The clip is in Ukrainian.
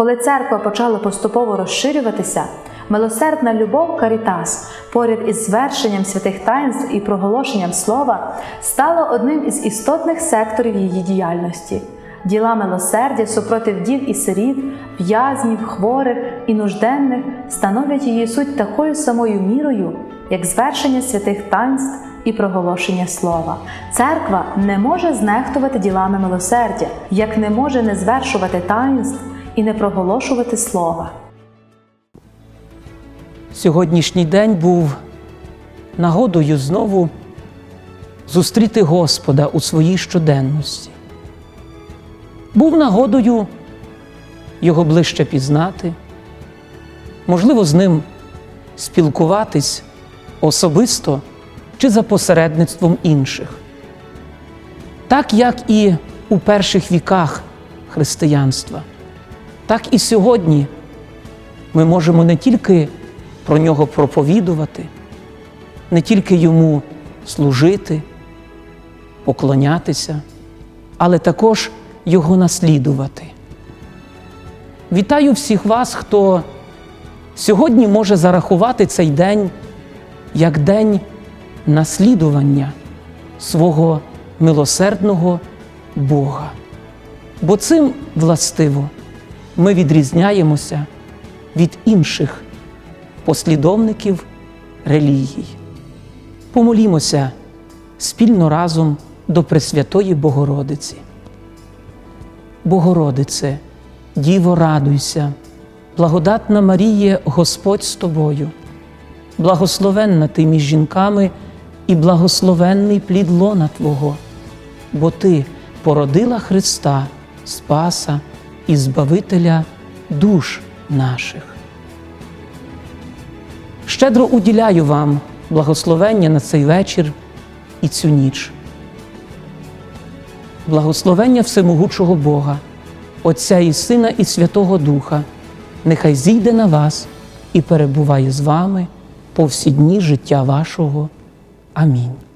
Коли церква почала поступово розширюватися, милосердна любов Карітас поряд із звершенням святих таїнств і проголошенням слова стала одним із істотних секторів її діяльності. Діла милосердя супроти вдів і сиріт, в'язнів, хворих і нужденних становлять її суть такою самою мірою, як звершення святих таїнств і проголошення слова. Церква не може знехтувати ділами милосердя, як не може не звершувати таїнств і не проголошувати слова. Сьогоднішній день був нагодою знову зустріти Господа у своїй щоденності. Був нагодою його ближче пізнати, можливо, з ним спілкуватись особисто чи за посередництвом інших. Так як і у перших віках християнства, так і сьогодні ми можемо не тільки про нього проповідувати, не тільки йому служити, поклонятися, але також його наслідувати. Вітаю всіх вас, хто сьогодні може зарахувати цей день як день наслідування свого милосердного Бога. Бо цим властиво ми відрізняємося від інших послідовників релігій. Помолімося спільно разом до Пресвятої Богородиці. Богородице, Діво, радуйся, благодатна Маріє, Господь з тобою, благословенна ти між жінками і благословенний плід лона Твого, бо Ти породила Христа, Спаса і Збавителя душ наших. Щедро уділяю вам благословення на цей вечір і цю ніч. Благословення Всемогучого Бога, Отця і Сина і Святого Духа, нехай зійде на вас і перебуває з вами по всі дні життя вашого. Амінь.